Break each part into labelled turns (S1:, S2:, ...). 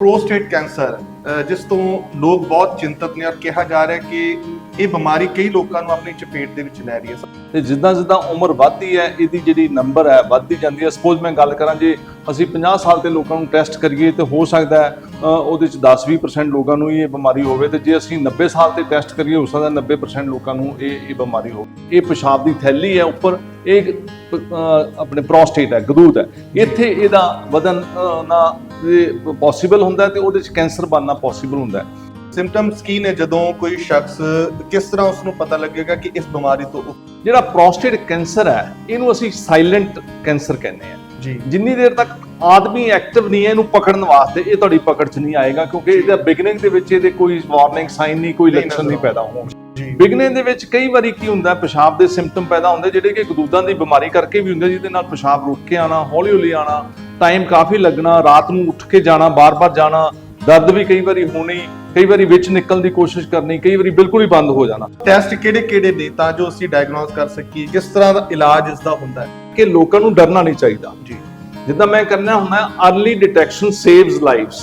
S1: Prostate cancer ਜਿਸ ਤੋਂ ਲੋਕ ਬਹੁਤ ਚਿੰਤਤ ਨੇ ਔਰ ਕਿਹਾ ਜਾ ਰਿਹਾ ਕਿ ਇਹ ਬਿਮਾਰੀ ਕਈ ਲੋਕਾਂ ਨੂੰ ਆਪਣੀ ਚਪੇਟ ਦੇ ਵਿੱਚ ਲੈ ਰਹੀ ਹੈ।
S2: ਤੇ ਜਿੱਦਾਂ ਜਿੱਦਾਂ ਉਮਰ ਵੱਧਦੀ ਹੈ, ਇਹਦੀ ਜਿਹੜੀ ਨੰਬਰ ਹੈ, ਵੱਧਦੀ ਜਾਂਦੀ ਹੈ। ਸਪੋਜ਼ ਮੈਂ ਗੱਲ ਕਰਾਂ ਜੇ ਅਸੀਂ 50 ਸਾਲ ਦੇ ਲੋਕਾਂ ਨੂੰ ਟੈਸਟ ਕਰੀਏ ਤੇ ਹੋ ਸਕਦਾ ਹੈ ਉਹਦੇ ਚ 10-20% ਲੋਕਾਂ ਨੂੰ ਇਹ ਬਿਮਾਰੀ ਹੋਵੇ ਤੇ ਜੇ ਅਸੀਂ 90 ਸਾਲ ਤੇ ਟੈਸਟ ਕਰੀਏ, ਹੋ ਸਕਦਾ 90% ਲੋਕਾਂ ਨੂੰ ਇਹ ਇਹ ਬਿਮਾਰੀ ਹੋਵੇ। ਇਹ ਪਿਸ਼ਾਬ ਦੀ ਥੈਲੀ ਹੈ ਉੱਪਰ, ਇਹ ਆਪਣੇ ਪ੍ਰੋਸਟੇਟ ਹੈ, ਗਦੂਦ ਹੈ। ਇੱਥੇ ਇਹਦਾ ਵਧਨ ਨਾ ਪੋਸੀਬਲ ਹੁੰਦਾ ਹੈ ਤੇ ਉਹਦੇ ਚ ਕੈਂਸਰ ਬਣਨਾ ਪੋਸੀਬਲ ਹੁੰਦਾ ਹੈ।
S1: ਸਿੰਪਟਮਸ ਕੀ ਨੇ? ਜਦੋਂ ਕੋਈ ਸ਼ਖਸ ਕਿਸ ਤਰ੍ਹਾਂ ਉਸ ਨੂੰ ਪਤਾ ਲੱਗੇਗਾ ਕਿ ਇਸ ਬਿਮਾਰੀ ਤੋਂ
S2: ਜਿਹੜਾ ਪ੍ਰੋਸਟੇਟ ਕੈਂਸਰ ਹੈ ਇਹਨੂੰ ਅਸੀਂ ਸਾਇਲੈਂਟ ਕੈਂਸਰ ਕਹਿੰਦੇ ਆ
S1: ਜੀ।
S2: ਜਿੰਨੀ ਦੇਰ ਤੱਕ ਆਦਮੀ ਐਕਟਿਵ ਨਹੀਂ ਹੈ ਇਹਨੂੰ ਪਕੜਨ ਵਾਸਤੇ ਇਹ ਤੁਹਾਡੀ ਪਕੜ 'ਚ ਨਹੀਂ ਆਏਗਾ ਕਿਉਂਕਿ ਇਹਦਾ ਬਿਗਨਿੰਗ ਦੇ ਵਿੱਚ ਇਹਦੇ ਕੋਈ ਵਾਰਨਿੰਗ ਸਾਈਨ ਨਹੀਂ ਕੋਈ ਲੱਛਣ ਨਹੀਂ ਪੈਦਾ ਹੋਣ। ਬਿਗਨਿੰਗ ਦੇ ਵਿੱਚ ਕਈ ਵਾਰੀ ਕੀ ਹੁੰਦਾ ਪਿਸ਼ਾਬ ਦੇ ਸਿੰਪਟਮ ਪੈਦਾ ਹੁੰਦੇ ਜਿਹੜੇ ਕਿ ਗਦੂਦਾਂ ਦੀ ਬਿਮਾਰੀ ਕਰਕੇ ਵੀ ਹੁੰਦੇ ਜਿਹਦੇ ਨਾਲ ਪਿਸ਼ਾਬ ਰੁਕ ਕੇ ਆਣਾ ਹੌਲੀ ਹੌਲੀ ਆਣਾ ਟਾਈਮ ਕਾਫੀ ਲੱਗਣਾ ਰਾਤ ਨੂੰ ਉੱਠ ਕੇ ਜਾਣਾ ਬਾਰ-ਬਾਰ ਜਾਣਾ ਦਰਦ ਵੀ ਕਈ ਵਾਰੀ ਹੋਣੀ ਕਈ ਵਾਰੀ ਵਿੱਚ ਨਿਕਲਣ ਦੀ ਕੋਸ਼ਿਸ਼ ਕਰਨੀ ਕਈ ਵਾਰੀ ਬਿਲਕੁਲ ਹੀ ਬੰਦ ਹੋ ਜਾਣਾ।
S1: ਟੈਸਟ ਕਿਹੜੇ ਕਿਹੜੇ ਨੇ ਤਾਂ ਜੋ ਅਸੀਂ ਡਾਇਗਨੋਸ ਕਰ ਸਕੀਏ ਕਿਸ ਤਰ੍ਹਾਂ ਦਾ ਇਲਾਜ ਇਸ ਦਾ ਹੁੰਦਾ ਹੈ।
S2: ਕਿ ਲੋਕਾਂ ਨੂੰ ਡਰਨਾ ਨਹੀਂ ਚਾਹੀਦਾ।
S1: ਜੀ।
S2: ਜਿੱਦਾਂ ਮੈਂ ਕਰਨਾ ਹੁੰਦਾ early detection saves lives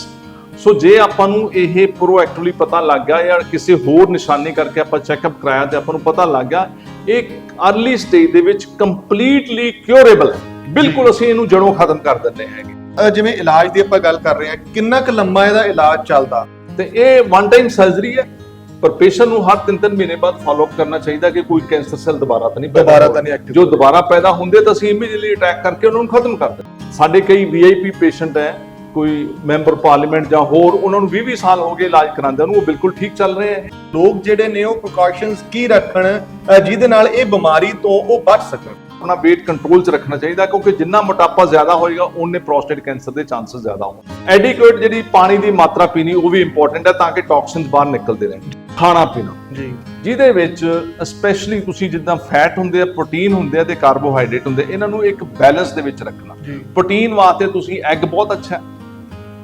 S2: so ਜੇ ਆਪਾਂ ਨੂੰ ਇਹ ਪ੍ਰੋਐਕਟਿਵਲੀ ਪਤਾ ਲੱਗ ਗਿਆ ਜਾਂ ਕਿਸੇ ਹੋਰ ਨਿਸ਼ਾਨੀ ਕਰਕੇ ਆਪਾਂ ਚੈੱਕਅਪ ਕਰਾਇਆ ਤੇ ਆਪਾਂ ਨੂੰ ਪਤਾ ਲੱਗ ਗਿਆ ਇਹ ਅਰਲੀ ਸਟੇਜ ਦੇ ਵਿੱਚ ਕੰਪਲੀਟਲੀ ਕਿਉਰੇਬਲ ਹੈ। ਬਿਲਕੁਲ ਅਸੀਂ ਇਹਨੂੰ ਜੜੋਂ ਖਤਮ ਕਰ ਦਿੰਦੇ ਹੈਗੇ।
S1: ਜਿਵੇਂ ਇਲਾਜ ਦੀ ਆਪਾਂ ਗੱਲ ਕਰ ਰਹੇ ਹਾਂ ਕਿੰਨਾ ਕੁ ਲੰਮਾ ਇਹਦਾ ਇਲਾਜ ਚੱਲਦਾ?
S2: ਤੇ ਇਹ ਵਨ ਟਾਈਮ ਸਰਜਰੀ ਹੈ ਪਰ ਪੇਸ਼ੈਂਟ ਨੂੰ ਹਰ 3-3 ਮਹੀਨੇ ਬਾਅਦ ਫਾਲੋ ਅਪ ਕਰਨਾ ਚਾਹੀਦਾ ਕਿ ਕੋਈ ਕੈਂਸਰ ਸੈੱਲ ਦੁਬਾਰਾ ਤਾਂ ਨਹੀਂ
S1: ਦੁਬਾਰਾ ਤਾਂ ਨਹੀਂ
S2: ਜੋ ਦੁਬਾਰਾ ਪੈਦਾ ਹੁੰਦੇ ਤਾਂ ਅਸੀਂ ਇਮੀਡੀਏਟਲੀ ਅਟੈਕ ਕਰਕੇ ਉਹਨਾਂ ਨੂੰ ਖਤਮ ਕਰ ਦਿੰਦੇ ਸਾਡੇ ਕਈ ਵੀਆਈਪੀ ਪੇਸ਼ੈਂਟ ਹੈ ਕੋਈ ਮੈਂਬਰ ਪਾਰਲੀਮੈਂਟ ਜਾਂ ਹੋਰ ਉਹਨਾਂ ਨੂੰ 20-20 ਸਾਲ ਹੋ ਗਏ ਇਲਾਜ ਕਰਾਉਂਦੇ ਨੂੰ ਉਹ ਬਿਲਕੁਲ ਠੀਕ ਚੱਲ ਰਹੇ ਹੈ।
S1: ਲੋਕ ਜਿਹੜੇ ਨੇ ਉਹ ਪ੍ਰੀਕਾਸ਼ਨਸ ਕੀ ਰੱਖਣ ਜਿਹਦੇ ਨਾਲ ਇਹ ਬਿਮਾਰੀ ਤੋਂ ਉਹ ਬਚ ਸਕਣ।
S2: ਆਪਣਾ weight ਕੰਟਰੋਲ 'ਚ ਰੱਖਣਾ ਚਾਹੀਦਾ ਕਿਉਂਕਿ ਜਿੰਨਾ ਮੋਟਾਪਾ ਜ਼ਿਆਦਾ ਹੋਏਗਾ ਉਹਨੇ ਪ੍ਰੋਸਟੇਟ ਕੈਂਸਰ ਦੇ ਚਾਂਸਸ ਜ਼ਿਆਦਾ ਹੋਣ ਐਡਿਕੁਏਟ ਜਿਹੜੀ ਪਾਣੀ ਦੀ ਮਾਤਰਾ ਪੀਣੀ ਉਹ ਵੀ ਇੰਪੋਰਟੈਂਟ ਹੈ ਤਾਂ ਕਿ ਟੌਕਸਿਨਸ ਬਾਹਰ ਨਿਕਲਦੇ ਰਹਿਣ। ਖਾਣਾ ਪੀਣਾ।
S1: ਜੀ।
S2: ਜਿਹਦੇ ਵਿੱਚ ਸਪੈਸ਼ਲੀ ਤੁਸੀਂ ਜਿੱਦਾਂ ਫੈਟ ਹੁੰਦੇ ਆ ਪ੍ਰੋਟੀਨ ਹੁੰਦੇ ਆ ਤੇ ਕਾਰਬੋਹਾਈਡਰੇਟ ਹੁੰਦੇ ਇਹਨਾਂ ਨੂੰ ਇੱਕ ਬੈਲੈਂਸ ਦੇ ਵਿੱਚ ਰੱਖਣਾ। ਪ੍ਰੋਟੀਨ ਵਾਸਤੇ ਤੁਸੀਂ ਐਗ ਬਹੁਤ ਅੱਛਾ ਹੈ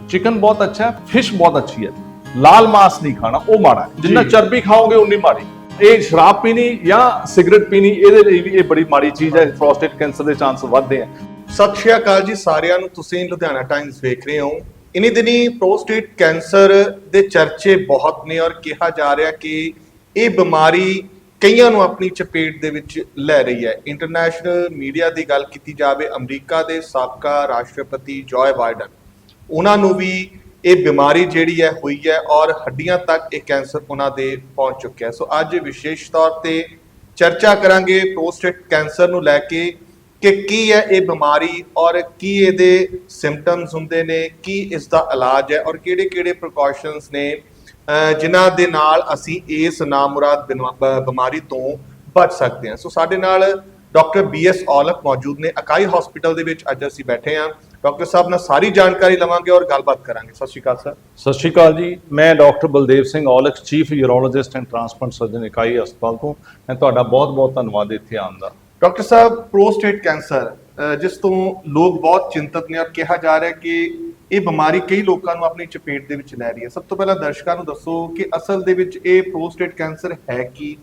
S2: ਚਿਕਨ ਬਹੁਤ ਅੱਛਾ ਹੈ ਫਿਸ਼ ਬਹੁਤ ਅੱਛੀ ਹੈ। ਲਾਲ ਮਾਸ ਨਹੀਂ ਖਾਣਾ ਉਹ ਮਾੜਾ ਜਿੰਨਾ। ਚਰਬੀ ਖਾਓਗੇ ਉਨੀ ਮਾੜੀ ਇਹ ਸ਼ਰਾਬ ਪੀਣੀ ਜਾਂ ਸਿਗਰਟ ਪੀਣੀ, ਇਹਦੇ ਲਈ ਵੀ ਇਹ ਬੜੀ ਮਾੜੀ ਚੀਜ਼ ਹੈ ਪ੍ਰੋਸਟੇਟ ਕੈਂਸਰ ਦੇ ਚਾਂਸ ਵੱਧਦੇ ਆ।
S1: ਸਤਿ ਸ਼੍ਰੀ ਅਕਾਲ ਜੀ ਸਾਰਿਆਂ ਨੂੰ, ਤੁਸੀਂ ਲੁਧਿਆਣਾ ਟਾਈਮਸ ਵੇਖ ਰਹੇ ਹੋ। ਇਨੀ ਦਿਨੀ ਪ੍ਰੋਸਟੇਟ ਕੈਂਸਰ ਦੇ ਚਰਚੇ ਬਹੁਤ ਨੇ ਔਰ ਕਿਹਾ ਜਾ ਰਿਹਾ ਕਿ ਇਹ ਬਿਮਾਰੀ ਕਈਆਂ ਨੂੰ ਆਪਣੀ ਚਪੇਟ ਦੇ ਵਿੱਚ ਲੈ ਰਹੀ ਹੈ। ਇੰਟਰਨੈਸ਼ਨਲ ਮੀਡੀਆ ਦੀ ਗੱਲ ਕੀਤੀ ਜਾਵੇ, ਅਮਰੀਕਾ ਦੇ ਸਾਬਕਾ ਰਾਸ਼ਟਰਪਤੀ ਜੋਏ ਬਾਈਡਨ ਉਹਨਾਂ ਨੂੰ ਵੀ ਇਹ ਬਿਮਾਰੀ ਜਿਹੜੀ ਹੈ ਹੋਈ ਹੈ ਔਰ ਹੱਡੀਆਂ ਤੱਕ ਇਹ ਕੈਂਸਰ ਉਹਨਾਂ ਦੇ ਪਹੁੰਚ ਚੁੱਕਿਆ ਹੈ। ਸੋ ਅੱਜ ਵਿਸ਼ੇਸ਼ ਤੌਰ ਤੇ ਚਰਚਾ ਕਰਾਂਗੇ ਪ੍ਰੋਸਟੇਟ ਕੈਂਸਰ ਨੂੰ ਲੈ ਕੇ ਕਿ ਕੀ ਹੈ ਇਹ ਬਿਮਾਰੀ ਔਰ ਕੀ ਇਹਦੇ ਸਿੰਪਟਮਸ ਹੁੰਦੇ ਨੇ, ਕੀ ਇਸ ਦਾ ਇਲਾਜ ਹੈ ਔਰ ਕਿਹੜੇ-ਕਿਹੜੇ ਪ੍ਰੀਕਾਸ਼ਨਸ ਨੇ ਅਹ ਜਿਨ੍ਹਾਂ ਦੇ ਨਾਲ ਅਸੀਂ ਇਸ ਨਾਮੁਰਾਦ ਬਿਨਵਾ- ਬਿਮਾਰੀ ਤੋਂ ਬਚ ਸਕਦੇ ਹਾਂ। ਸੋ ਸਾਡੇ ਨਾਲ ਡਾਕਟਰ ਬੀ ਐਸ ਔਲਖ ਮੌਜੂਦ ਨੇ। ਅਕਾਈ ਹਸਪੀਟਲ ਦੇ ਵਿੱਚ ਅੱਜ ਅਸੀਂ ਬੈਠੇ ਹਾਂ। ਡਾਕਟਰ ਸਾਹਿਬ ਨਾਲ ਸਾਰੀ ਜਾਣਕਾਰੀ ਲਵਾਂਗੇ ਔਰ ਗੱਲਬਾਤ ਕਰਾਂਗੇ। ਸਤਿ ਸ਼੍ਰੀ ਅਕਾਲ ਸਰ।
S2: ਸਤਿ ਸ਼੍ਰੀ ਅਕਾਲ ਜੀ। ਮੈਂ doctor Baldev Singh Aulakh chief urologist and transplant surgeon ਇਕਾਈ ਹਸਪਤਾਲ ਤੋਂ। ਮੈਂ ਤੁਹਾਡਾ ਬਹੁਤ-ਬਹੁਤ ਧੰਨਵਾਦ ਇੱਥੇ ਆਉਣ ਦਾ।
S1: ਡਾਕਟਰ ਸਾਹਿਬ ਪ੍ਰੋਸਟੇਟ ਕੈਂਸਰ ਜਿਸ ਤੋਂ ਲੋਕ ਬਹੁਤ ਚਿੰਤਤ ਨੇ ਔਰ ਕਿਹਾ ਜਾ ਰਿਹਾ ਕਿ ਇਹ ਬਿਮਾਰੀ ਕਈ ਲੋਕਾਂ ਨੂੰ ਆਪਣੀ ਚਪੇਟ ਦੇ ਵਿੱਚ ਲੈ ਰਹੀ ਹੈ। ਸਭ ਤੋਂ ਪਹਿਲਾਂ ਦਰਸ਼ਕਾਂ ਨੂੰ ਦੱਸੋ ਕਿ ਅਸਲ ਦੇ ਵਿੱਚ ਇਹ ਪ੍ਰੋਸਟੇਟ ਕੈਂਸਰ ਹੈ ਕੀ?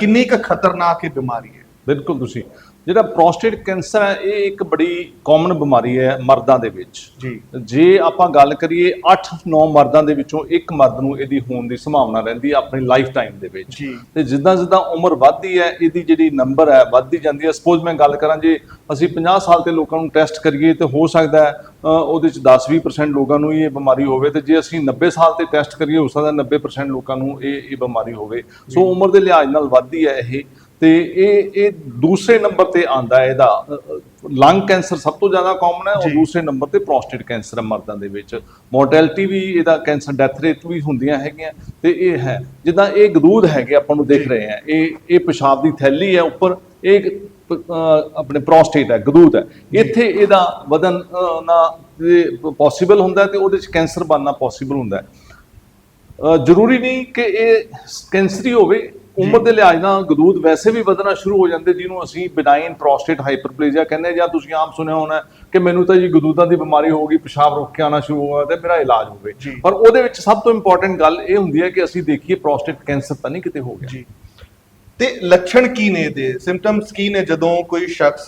S1: ਕਿੰਨੀ ਕੁ ਖਤਰਨਾਕ ਇਹ ਬਿਮਾਰੀ ਹੈ?
S2: ਬਿਲਕੁਲ ਤੁਸੀਂ। ਜਿਹੜਾ ਪ੍ਰੋਸਟੇਟ ਕੈਂਸਰ ਹੈ ਇਹ ਇੱਕ ਬੜੀ ਕਾਮਨ ਬਿਮਾਰੀ ਹੈ ਮਰਦਾਂ ਦੇ ਵਿੱਚ।
S1: ਜੀ।
S2: ਜੇ ਆਪਾਂ ਗੱਲ ਕਰੀਏ 8-9 ਮਰਦਾਂ ਦੇ ਵਿੱਚੋਂ ਇੱਕ ਮਰਦ ਨੂੰ ਇਹਦੀ ਹੋਣ ਦੀ ਸੰਭਾਵਨਾ ਰਹਿੰਦੀ ਹੈ ਆਪਣੀ ਲਾਈਫ ਟਾਈਮ ਦੇ ਵਿੱਚ। ਤੇ ਜਿੱਦਾਂ ਜਿੱਦਾਂ ਉਮਰ ਵੱਧਦੀ ਹੈ ਇਹਦੀ ਜਿਹੜੀ ਨੰਬਰ ਹੈ ਵੱਧਦੀ ਜਾਂਦੀ ਹੈ। ਸਪੋਜ਼ ਮੈਂ ਗੱਲ ਕਰਾਂ ਜੇ ਅਸੀਂ 50 ਸਾਲ ਤੇ ਲੋਕਾਂ ਨੂੰ ਟੈਸਟ ਕਰੀਏ ਤੇ ਹੋ ਸਕਦਾ ਹੈ ਉਹਦੇ ਚ 10-20% ਲੋਕਾਂ ਨੂੰ ਇਹ ਬਿਮਾਰੀ ਹੋਵੇ ਤੇ ਜੇ ਅਸੀਂ 90 ਸਾਲ ਤੇ ਟੈਸਟ ਕਰੀਏ ਹੋ ਸਕਦਾ 90% ਲੋਕਾਂ ਨੂੰ ਇਹ ਇਹ ਬਿਮਾਰੀ ਹੋਵੇ। ਸੋ ਉਮਰ ਦੇ ਲਿਹਾਜ਼ ਨਾਲ ਵੱਧਦੀ ਹੈ ਇਹ। ਤੇ ਇਹ ਇਹ ਦੂਸਰੇ ਨੰਬਰ ਤੇ ਆਂਦਾ ਇਹਦਾ। ਲੰਗ ਕੈਂਸਰ ਸਭ ਤੋਂ ਜ਼ਿਆਦਾ ਕਾਮਨ ਹੈ ਔਰ
S1: ਜੀ।
S2: ਦੂਸਰੇ ਨੰਬਰ ਤੇ ਪ੍ਰੋਸਟੇਟ ਕੈਂਸਰ ਹੈ ਮਰਦਾਂ ਦੇ ਵਿੱਚ। ਮੋਰਟੈਲਿਟੀ ਵੀ ਇਹਦਾ ਕੈਂਸਰ ਡੈਥ ਰੇਟ ਵੀ ਹੁੰਦੀਆਂ ਹੈਗੀਆਂ ਤੇ ਇਹ ਹੈ। ਜਿੱਦਾਂ ਇਹ ਗਦੂਦ ਹੈਗੇ ਆਪਾਂ ਨੂੰ ਦੇਖ ਰਹੇ ਆ ਇਹ ਇਹ ਪਿਸ਼ਾਬ ਦੀ ਥੈਲੀ ਹੈ ਉੱਪਰ ਇਹ ਆਪਣੇ ਪ੍ਰੋਸਟੇਟ ਹੈ ਗਦੂਦ ਹੈ। ਇੱਥੇ ਇਹਦਾ ਵਧਨ ਨਾ ਪੋਸੀਬਲ ਹੁੰਦਾ ਤੇ ਉਹਦੇ ਚ ਕੈਂਸਰ ਬਣਨਾ ਪੋਸੀਬਲ ਹੁੰਦਾ ਜ਼ਰੂਰੀ ਨਹੀਂ ਕਿ ਇਹ ਕੈਂਸਰੀ ਹੋਵੇ ਉਮਰ ਦੇ ਲਿਹਾਜ਼ ਨਾਲ ਗਦੂਦ ਵੈਸੇ ਵੀ ਵਧਣਾ ਸ਼ੁਰੂ ਹੋ ਜਾਂਦੇ ਜਿਹਨੂੰ ਅਸੀਂ ਬਿਨਾਈਨ ਪ੍ਰੋਸਟੇਟ ਹਾਈਪਰਪਲੇਜੀਆ ਕਹਿੰਦੇ ਜਾਂ ਤੁਸੀਂ ਆਮ ਸੁਣਿਆ ਹੋਣਾ ਕਿ ਮੈਨੂੰ ਤਾਂ ਜੀ ਗਦੂਦਾਂ ਦੀ ਬਿਮਾਰੀ ਹੋ ਗਈ ਪਿਸ਼ਾਬ ਰੁਕ ਕੇ ਆਉਣਾ ਸ਼ੁਰੂ ਹੋ ਗਿਆ ਤੇ ਮੇਰਾ ਇਲਾਜ ਹੋਵੇ। ਪਰ ਉਹਦੇ ਵਿੱਚ ਸਭ ਤੋਂ ਇੰਪੋਰਟੈਂਟ ਗੱਲ ਇਹ ਹੁੰਦੀ ਹੈ ਕਿ ਅਸੀਂ ਦੇਖੀਏ ਪ੍ਰੋਸਟੇਟ ਕੈਂਸਰ ਤਾਂ ਨਹੀਂ ਕਿਤੇ ਹੋ ਗਿਆ।
S1: ਜੀ। ਤੇ ਲੱਛਣ ਕੀ ਨੇ ਇਹਦੇ? ਸਿੰਪਟਮਸ ਕੀ ਨੇ? ਜਦੋਂ ਕੋਈ ਸ਼ਖਸ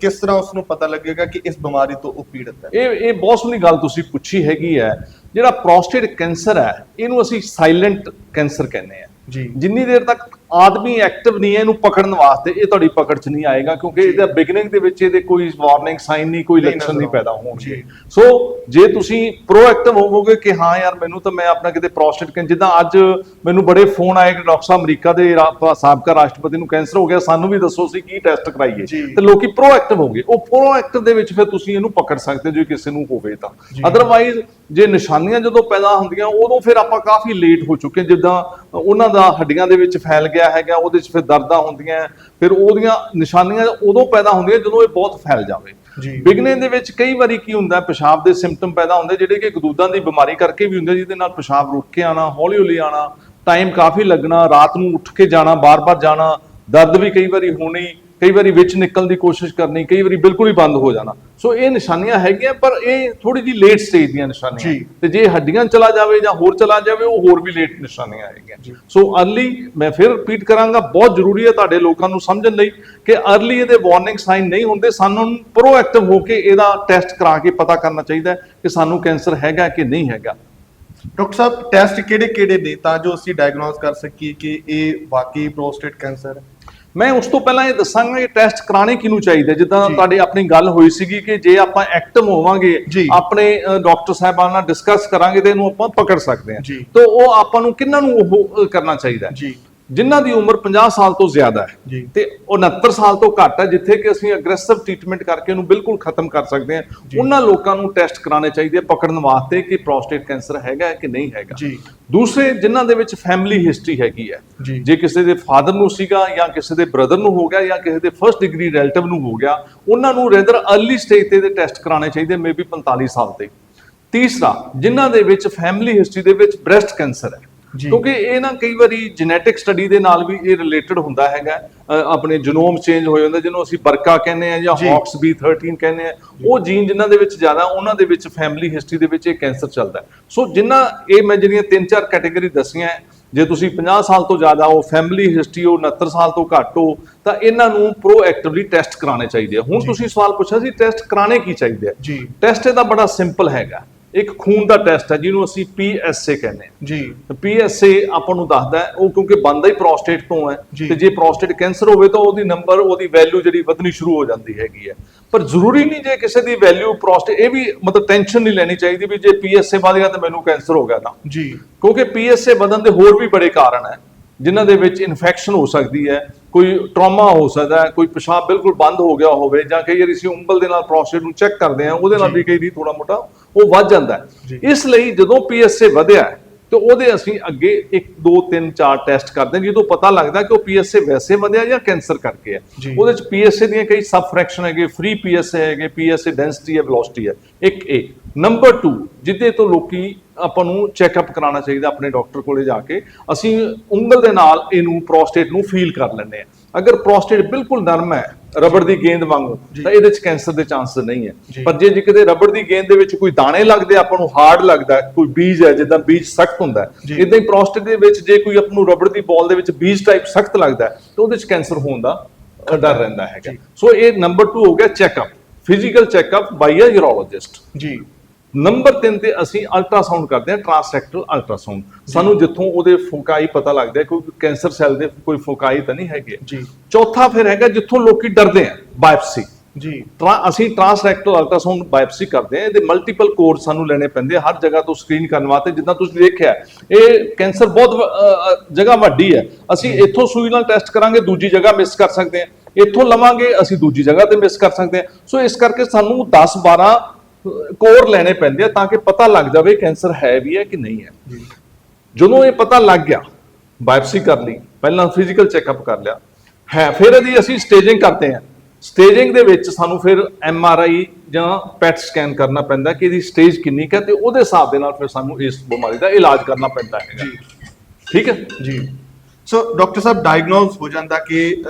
S1: ਕਿਸ ਤਰ੍ਹਾਂ ਉਸ ਨੂੰ ਪਤਾ ਲੱਗੇਗਾ ਕਿ ਇਸ ਬਿਮਾਰੀ ਤੋਂ ਉਹ ਪੀੜਤ ਹੈ?
S2: ਇਹ ਇਹ ਬਹੁਤ ਸੋਹਣੀ ਗੱਲ ਤੁਸੀਂ ਪੁੱਛੀ ਹੈਗੀ ਹੈ। ਜਿਹੜਾ ਪ੍ਰੋਸਟੇਟ ਕੈਂਸਰ ਹੈ ਇਹਨੂੰ ਅਸੀਂ ਸਾਇਲੈਂਟ ਕੈਂਸਰ ਕਹਿੰਦੇ ਆ
S1: ਜੀ
S2: ਜਿੰਨੀ ਦੇਰ ਤੱਕ ਆਦਮੀ ਐਕਟਿਵ ਨਹੀਂ ਹੈ ਇਹਨੂੰ ਪਕੜਨ ਵਾਸਤੇ ਇਹ ਤੁਹਾਡੀ ਪਕੜ 'ਚ ਨਹੀਂ ਆਏਗਾ ਕਿਉਂਕਿ ਇਹਦਾ ਬਿਗਨਿੰਗ ਦੇ ਵਿੱਚ ਇਹਦੇ ਕੋਈ ਵਾਰਨਿੰਗ ਸਾਈਨ ਨਹੀਂ ਕੋਈ ਲੱਛਣ ਨਹੀਂ ਪੈਦਾ। ਹੋਣਗੇ। ਸੋ ਜੇ ਤੁਸੀਂ ਪ੍ਰੋਐਕਟਿਵ ਹੋਵੋਗੇ ਕਿ ਹਾਂ ਯਾਰ ਮੈਨੂੰ ਤਾਂ ਮੈਂ ਆਪਣਾ ਕਿਤੇ ਪ੍ਰੋਸਟੇਟ ਕੈਂਸਰ ਜਿੱਦਾਂ ਅੱਜ ਮੈਨੂੰ ਬੜੇ ਫੋਨ ਆਏ ਕਿ ਡਾਕਟਰ ਸਾਹਿਬ ਅਮਰੀਕਾ ਦੇ ਸਾਬਕਾ ਰਾਸ਼ਟਰਪਤੀ ਨੂੰ ਕੈਂਸਰ ਹੋ ਗਿਆ ਸਾਨੂੰ ਵੀ ਦੱਸੋ ਸੀ ਕੀ ਟੈਸਟ ਕਰਾਈਏ। ਤੇ ਲੋਕੀ ਪ੍ਰੋਐਕਟਿਵ ਹੋਗੇ ਉਹ ਪ੍ਰੋਐਕਟਿਵ ਦੇ ਵਿੱਚ ਫਿਰ ਤੁਸੀਂ ਇਹਨੂੰ ਪਕੜ ਸਕਦੇ ਜੇ ਕਿਸੇ ਨੂੰ ਹੋਵੇ ਤਾਂ। ਅਦਰਵਾਈਜ਼ ਜੇ ਨਿਸ਼ਾਨੀਆਂ ਜਦੋਂ ਪੈਦਾ ਹੁੰਦੀਆਂ ਉਦੋਂ ਫਿਰ ਆਪਾਂ ਕਾਫੀ ਲੇਟ ਹੋ ਚੁੱਕੇ ਹਾਂ। ਜਿੱਦਾਂ ਉਹਨਾਂ ਦਾ ਹੱਡੀਆਂ ਦੇ ਵਿੱਚ ਫੈਲ ਗਿਆ ਹੈਗਾ ਉਹਦੇ 'ਚ ਫਿਰ ਦਰਦਾਂ ਹੁੰਦੀਆਂ ਫਿਰ ਉਹਦੀਆਂ ਨਿਸ਼ਾਨੀਆਂ ਉਦੋਂ ਪੈਦਾ ਹੁੰਦੀਆਂ ਜਦੋਂ ਇਹ ਬਹੁਤ ਫੈਲ ਜਾਵੇ। ਬਿਗਨਿੰਗ ਦੇ ਵਿੱਚ ਕਈ ਵਾਰੀ ਕੀ ਹੁੰਦਾ ਪਿਸ਼ਾਬ ਦੇ ਸਿੰਪਟਮ ਪੈਦਾ ਹੁੰਦੇ ਜਿਹੜੇ ਕਿ ਗਦੂਦਾਂ ਦੀ ਬਿਮਾਰੀ ਕਰਕੇ ਵੀ ਹੁੰਦੇ ਜਿਹਦੇ ਨਾਲ ਪਿਸ਼ਾਬ ਰੁਕ ਕੇ ਆਣਾ ਹੌਲੀ ਹੌਲੀ ਆਣਾ ਟਾਈਮ ਕਾਫੀ ਲੱਗਣਾ ਰਾਤ ਨੂੰ ਉੱਠ ਕੇ ਜਾਣਾ ਬਾਰ-ਬਾਰ ਜਾਣਾ ਦਰਦ ਵੀ ਕਈ ਵਾਰੀ ਹੋਣੀ ਕਈ ਵਾਰੀ ਵਿੱਚ ਨਿਕਲਣ ਦੀ ਕੋਸ਼ਿਸ਼ ਕਰਨੀ ਕਈ ਵਾਰੀ ਬਿਲਕੁਲ ਹੀ ਬੰਦ ਹੋ ਜਾਣਾ। ਸੋ ਇਹ ਨਿਸ਼ਾਨੀਆਂ ਹੈਗੀਆਂ ਪਰ ਇਹ ਥੋੜੀ ਜੀ ਲੇਟ ਸਟੇਜ ਦੀਆਂ ਨਿਸ਼ਾਨੀਆਂ। ਤੇ ਜੇ ਹੱਡੀਆਂ ਚਲਾ ਜਾਵੇ ਜਾਂ ਹੋਰ ਚਲਾ ਜਾਵੇ ਉਹ ਹੋਰ ਵੀ ਲੇਟ ਨਿਸ਼ਾਨੀਆਂ ਹੈਗੀਆਂ। ਸੋ ਅਰਲੀ ਮੈਂ ਫਿਰ ਰਿਪੀਟ ਕਰਾਂਗਾ ਬਹੁਤ ਜ਼ਰੂਰੀ ਹੈ ਤੁਹਾਡੇ ਲੋਕਾਂ ਨੂੰ ਸਮਝਣ ਲਈ ਕਿ ਅਰਲੀ ਇਹਦੇ ਵਾਰਨਿੰਗ ਸਾਈਨ ਨਹੀਂ ਹੁੰਦੇ ਸਾਨੂੰ ਪ੍ਰੋਐਕਟਿਵ ਹੋ ਕੇ ਇਹਦਾ ਟੈਸਟ ਕਰਾ ਕੇ ਪਤਾ ਕਰਨਾ ਚਾਹੀਦਾ ਕਿ ਸਾਨੂੰ ਕੈਂਸਰ ਹੈਗਾ ਕਿ ਨਹੀਂ ਹੈਗਾ।
S1: ਡਾਕਟਰ ਸਾਹਿਬ ਟੈਸਟ ਕਿਹੜੇ ਕਿਹੜੇ ਨੇ ਤਾਂ ਜੋ ਅਸੀਂ ਡਾਇਗਨੋਸ ਕਰ ਸਕੀਏ ਕਿ ਇਹ ਵਾਕਈ ਪ੍ਰੋਸਟੇਟ ਕੈਂਸਰ ਹੈ?
S2: ਮੈਂ ਉਸ ਤੋਂ ਪਹਿਲਾਂ ਇਹ ਦੱਸਾਂਗਾ ਕਿ ਟੈਸਟ ਕਰਾਣੇ ਕਿਹਨੂੰ ਚਾਹੀਦੇ ਜਿੱਦਾਂ। ਤੁਹਾਡੀ ਆਪਣੀ ਗੱਲ ਹੋਈ ਸੀਗੀ ਕਿ ਜੇ ਆਪਾਂ ਐਕਟਿਵ ਹੋਵਾਂਗੇ। ਆਪਣੇ ਡਾਕਟਰ ਸਾਹਿਬਾਨ ਨਾਲ ਡਿਸਕਸ ਕਰਾਂਗੇ ਤੇ ਇਹਨੂੰ ਆਪਾਂ ਪਕੜ ਸਕਦੇ ਹਾਂ। ਤਾਂ ਉਹ ਆਪਾਂ ਨੂੰ ਕਿੰਨਾਂ ਨੂੰ ਉਹ ਕਰਨਾ ਚਾਹੀਦਾ
S1: ਜੀ
S2: ਜਿਨ੍ਹਾਂ ਦੀ ਉਮਰ 50 ਸਾਲ ਤੋਂ ਜ਼ਿਆਦਾ ਹੈ। ਤੇ 69 ਸਾਲ ਤੋਂ ਘੱਟ ਹੈ ਜਿੱਥੇ ਕਿ ਅਸੀਂ ਅਗਰੈਸਿਵ ਟ੍ਰੀਟਮੈਂਟ ਕਰਕੇ ਉਹਨੂੰ ਬਿਲਕੁਲ ਖਤਮ ਕਰ ਸਕਦੇ ਹਾਂ। ਉਹਨਾਂ ਲੋਕਾਂ ਨੂੰ ਟੈਸਟ ਕਰਾਣੇ ਚਾਹੀਦੇ ਆ ਪਕੜਨ ਵਾਸਤੇ ਕਿ ਪ੍ਰੋਸਟੇਟ ਕੈਂਸਰ ਹੈਗਾ ਹੈ ਕਿ ਨਹੀਂ ਹੈਗਾ
S1: ਜੀ
S2: ਦੂਸਰੇ ਜਿਨ੍ਹਾਂ ਦੇ ਵਿੱਚ ਫੈਮਿਲੀ ਹਿਸਟਰੀ ਹੈਗੀ ਹੈ
S1: ਜੀ।
S2: ਕਿਸੇ ਦੇ ਫਾਦਰ ਨੂੰ ਸੀਗਾ ਜਾਂ ਕਿਸੇ ਦੇ ਬ੍ਰਦਰ ਨੂੰ ਹੋ ਗਿਆ ਜਾਂ ਕਿਸੇ ਦੇ ਫਰਸਟ ਡਿਗਰੀ ਰਿਲੇਟਿਵ ਨੂੰ ਹੋ ਗਿਆ ਉਹਨਾਂ ਨੂੰ ਰੈਦਰ अर्ਲੀ ਸਟੇਜ ਤੇ ਦੇ ਟੈਸਟ ਕਰਾਣੇ ਚਾਹੀਦੇ ਮੇਬੀ 45 ਸਾਲ ਤੇ ਤੀਸਰਾ ਜਿਨ੍ਹਾਂ ਦੇ ਵਿੱਚ ਫੈਮਿਲੀ ਹਿਸਟਰੀ ਦੇ ਵਿੱਚ ਬ੍ਰੈਸਟ ਕੈਂਸਰ ਹੈ। ਕਿਉਂਕਿ ਇਹ ਨਾ ਕਈ ਵਾਰੀ ਜੈਨੇਟਿਕ ਸਟੱਡੀ ਦੇ ਨਾਲ ਵੀ ਇਹ ਰਿਲੇਟਡ ਹੁੰਦਾ ਹੈਗਾ। ਆਪਣੇ ਜੀਨੋਮ ਚੇਂਜ ਹੋ ਜਾਂਦਾ ਜਿਹਨੂੰ ਅਸੀਂ ਬਰਕਾ ਕਹਿੰਦੇ ਆ ਜਾਂ। ਹੌਕਸ B13 ਕਹਿੰਦੇ ਆ ਉਹ ਜੀਨ ਜਿਨ੍ਹਾਂ ਦੇ ਵਿੱਚ ਜ਼ਿਆਦਾ ਉਹਨਾਂ ਦੇ ਵਿੱਚ ਫੈਮਿਲੀ ਹਿਸਟਰੀ ਦੇ ਵਿੱਚ ਇਹ ਕੈਂਸਰ ਚੱਲਦਾ। ਸੋ ਜਿਨ੍ਹਾਂ ਇਹ ਮੈਂ ਜਿਹੜੀਆਂ ਤਿੰਨ ਚਾਰ ਕੈਟਾਗਰੀ ਦੱਸੀਆਂ ਜੇ ਤੁਸੀਂ 50 ਸਾਲ ਤੋਂ ਜ਼ਿਆਦਾ ਹੋ ਫੈਮਿਲੀ ਹਿਸਟਰੀ ਹੋ 69 ਸਾਲ ਤੋਂ ਘੱਟ ਹੋ ਤਾਂ ਇਹਨਾਂ ਨੂੰ ਪ੍ਰੋਐਕਟਿਵਲੀ ਟੈਸਟ ਕਰਾਣੇ ਚਾਹੀਦੇ ਆ। ਹੁਣ ਤੁਸੀਂ ਸਵਾਲ ਪੁੱਛਿਆ ਸੀ ਟੈਸਟ ਕਰਾਣੇ ਕੀ ਚਾਹੀਦੇ ਆ?
S1: ਜੀ।
S2: ਟੈਸਟ ਇਹਦਾ ਬੜਾ ਸਿੰਪਲ ਹੈਗਾ। ਇੱਕ ਖੂਨ ਦਾ ਟੈਸਟ ਹੈ ਜਿਹਨੂੰ ਅਸੀਂ PSA ਕਹਿੰਦੇ ਆ
S1: ਜੀ।
S2: PSA ਆਪਾਂ ਨੂੰ ਦੱਸਦਾ ਹੈ, ਉਹ ਕਿਉਂਕਿ ਬੰਦਾ ਹੀ ਪ੍ਰੋਸਟੇਟ ਤੋਂ ਹੈ। ਤੇ ਜੇ ਪ੍ਰੋਸਟੇਟ ਕੈਂਸਰ ਹੋਵੇ ਤਾਂ ਉਹਦੀ ਨੰਬਰ ਉਹਦੀ ਵੈਲਿਊ ਜਿਹੜੀ ਵਧਣੀ ਸ਼ੁਰੂ ਹੋ ਜਾਂਦੀ ਹੈਗੀ ਹੈ। ਪਰ ਜ਼ਰੂਰੀ ਨਹੀਂ ਜੇ ਕਿਸੇ ਦੀ ਵੈਲਿਊ ਪ੍ਰੋਸਟੇਟ ਇਹ ਵੀ ਮਤਲਬ ਟੈਨਸ਼ਨ ਨਹੀਂ ਲੈਣੀ ਚਾਹੀਦੀ ਵੀ ਜੇ PSA ਵਧ ਗਿਆ ਤਾਂ ਮੈਨੂੰ ਕੈਂਸਰ ਹੋ ਗਿਆ ਤਾਂ।
S1: ਜੀ।
S2: ਕਿਉਂਕਿ PSA ਵਧਣ ਦੇ ਹੋਰ ਵੀ ਬੜੇ ਕਾਰਨ ਹੈ ਜਿਨ੍ਹਾਂ ਦੇ ਵਿੱਚ ਇਨਫੈਕਸ਼ਨ ਹੋ ਸਕਦੀ ਹੈ ਕੋਈ ਟਰਾਮਾ ਹੋ ਸਕਦਾ ਕੋਈ ਪਿਸ਼ਾਬ ਬਿਲਕੁਲ ਬੰਦ ਹੋ ਗਿਆ ਹੋਵੇ ਜਾਂ ਕਈ ਵਾਰੀ ਅਸੀਂ ਉਂਗਲ ਦੇ ਨਾਲ ਪ੍ਰੋਸਟੇਟ ਨੂੰ ਚੈੱਕ ਕਰਦੇ ਹਾਂ ਉਹਦੇ ਨਾਲ। ਵੀ ਕਈ ਵਾਰੀ ਥੋੜਾ ਮੋਟਾ ਉਹ ਵੱਧ ਜਾਂਦਾ ਇਸ ਲਈ ਜਦੋਂ PSA ਵਧਿਆ ਤੇ ਉਹਦੇ ਅਸੀਂ ਅੱਗੇ 1 2 3 4 ਟੈਸਟ ਕਰਦੇ ਹਾਂ ਜਦੋਂ ਪਤਾ ਲੱਗਦਾ ਕਿ ਉਹ PSA ਵੈਸੇ ਵਧਿਆ ਜਾਂ ਕੈਂਸਰ ਕਰਕੇ ਹੈ। ਉਹਦੇ ਚ PSA ਦੀਆਂ ਕਈ ਸਬ ਫ੍ਰੈਕਸ਼ਨ ਹੈਗੇ ਫ੍ਰੀ PSA ਹੈਗੇ PSA ਡੈਂਸਿਟੀ ਹੈ ਵੈਲੋਸਿਟੀ ਹੈ। ਇੱਕ ਇਹ ਨੰਬਰ 2 ਜਿੱਦੇ ਤੋਂ ਲੋਕੀ ਆਪਾਂ ਨੂੰ ਚੈੱਕਅਪ ਕਰਾਉਣਾ ਚਾਹੀਦਾ ਆਪਣੇ ਡਾਕਟਰ ਕੋਲੇ ਜਾ ਕੇ। ਅਸੀਂ ਉਂਗਲ ਦੇ ਨਾਲ ਇਹਨੂੰ ਪ੍ਰੋਸਟੇਟ ਨੂੰ ਫੀਲ ਕਰ ਲੈਂਦੇ ਆ ਅਗਰ ਪ੍ਰੋਸਟੇਟ ਬਿਲਕੁਲ ਨਰਮ ਹੈ ਰਬੜ ਦੀ ਗੇਂਦ ਵਾਂਗੂ। ਤਾਂ ਇਹਦੇ ਚ ਕੈਂਸਰ ਦੇ ਚਾਂਸਸ ਨਹੀਂ ਹੈ। ਪਰ ਜੇ ਜੇ ਕਿਤੇ ਰਬੜ ਦੀ ਗੇਂਦ ਦੇ ਵਿੱਚ ਕੋਈ ਦਾਣੇ ਲੱਗਦੇ ਆਪਾਂ ਨੂੰ ਹਾਰਡ ਲੱਗਦਾ ਕੋਈ ਬੀਜ ਹੈ ਜਿੱਦਾਂ ਬੀਜ ਸਖਤ ਹੁੰਦਾ ਇਦਾਂ ਹੀ ਪ੍ਰੋਸਟੇਟ ਦੇ ਵਿੱਚ ਜੇ ਕੋਈ ਆਪਾਂ ਨੂੰ ਰਬੜ ਦੀ ਬਾਲ ਦੇ ਵਿੱਚ ਬੀਜ ਟਾਈਪ ਸਖਤ ਲੱਗਦਾ ਤਾਂ ਉਹਦੇ ਚ ਕੈਂਸਰ ਹੋਣ ਦਾ ਡਰ ਰਹਿੰਦਾ ਹੈਗਾ। ਸੋ ਇਹ ਨੰਬਰ 2 ਹੋ ਗਿਆ checkup physical checkup by uh urologist
S1: ਜੀ।
S2: ਨੰਬਰ 3 ਤੇ ਅਸੀਂ ਅਲਟਰਾਸਾਊਂਡ ਕਰਦੇ ਹਾਂ ਟ੍ਰਾਂਸਰੈਕਟਲ ਅਲਟਰਾਸਾਊਂਡ ਸਾਨੂੰ ਜਿੱਥੋਂ ਉਹਦੇ ਫੋਕਾਈ ਪਤਾ ਲੱਗਦਾ ਕੋਈ ਕੈਂਸਰ ਸੈੱਲ ਦੇ ਕੋਈ ਫੋਕਾਈ ਤਾਂ ਨਹੀਂ ਹੈਗੇ।
S1: ਜੀ।
S2: ਚੌਥਾ ਫਿਰ ਹੈਗਾ ਜਿੱਥੋਂ ਲੋਕੀ ਡਰਦੇ ਆ ਬਾਇਪਸੀ
S1: ਜੀ।
S2: ਅਸੀਂ ਟ੍ਰਾਂਸਰੈਕਟਲ ਅਲਟਰਾਸਾਊਂਡ ਬਾਇਪਸੀ ਕਰਦੇ ਹਾਂ ਇਹਦੇ ਮਲਟੀਪਲ ਕੋਡ ਸਾਨੂੰ ਲੈਣੇ ਪੈਂਦੇ ਆ ਹਰ ਜਗ੍ਹਾ ਤੋਂ ਸਕਰੀਨ ਕਰਨ ਵਾਸਤੇ ਜਿੱਦਾਂ ਤੁਸੀਂ ਦੇਖਿਆ ਇਹ ਕੈਂਸਰ ਬਹੁਤ ਜਗ੍ਹਾ ਵੱਡੀ ਹੈ। ਅਸੀਂ ਇੱਥੋਂ ਸੂਈ ਨਾਲ ਟੈਸਟ ਕਰਾਂਗੇ ਦੂਜੀ ਜਗ੍ਹਾ ਮਿਸ ਕਰ ਸਕਦੇ ਹਾਂ। ਇੱਥੋਂ ਲਵਾਂਗੇ ਅਸੀਂ ਦੂਜੀ ਜਗ੍ਹਾ ਤੇ ਮਿਸ ਕਰ ਸਕਦੇ ਹਾਂ। ਸੋ ਇਸ ਕਰਕੇ ਸਾਨੂੰ 10 12 ਕੋਰ ਲੈਣੇ ਪੈਂਦੇ ਆ ਤਾਂ ਕਿ ਪਤਾ ਲੱਗ ਜਾਵੇ ਕੈਂਸਰ ਹੈ ਵੀ ਹੈ ਕਿ ਨਹੀਂ ਹੈ। ਜਦੋਂ ਇਹ ਪਤਾ ਲੱਗ ਗਿਆ ਬਾਇਪਸੀ ਕਰ ਲਈ ਪਹਿਲਾਂ ਫਿਜ਼ੀਕਲ ਚੈੱਕਅਪ ਕਰ ਲਿਆ ਹੈ ਫਿਰ ਇਹਦੀ ਅਸੀਂ ਸਟੇਜਿੰਗ ਕਰਦੇ ਹਾਂ। ਸਟੇਜਿੰਗ ਦੇ ਵਿੱਚ ਸਾਨੂੰ ਫਿਰ ਐਮ ਆਰ ਆਈ ਜਾਂ ਪੈਟ ਸਕੈਨ ਕਰਨਾ ਪੈਂਦਾ ਕਿ ਇਹਦੀ ਸਟੇਜ ਕਿੰਨੀ ਹੈ ਤੇ ਉਹਦੇ ਹਿਸਾਬ ਦੇ ਨਾਲ ਫਿਰ ਸਾਨੂੰ ਇਸ ਬਿਮਾਰੀ ਦਾ ਇਲਾਜ ਕਰਨਾ ਪੈਂਦਾ ਹੈ
S1: ਜੀ।
S2: ਠੀਕ ਹੈ?
S1: ਜੀ। ਸੋ ਡਾਕਟਰ ਸਾਹਿਬ ਡਾਇਗਨੋਸ ਹੋ ਜਾਂਦਾ ਕਿ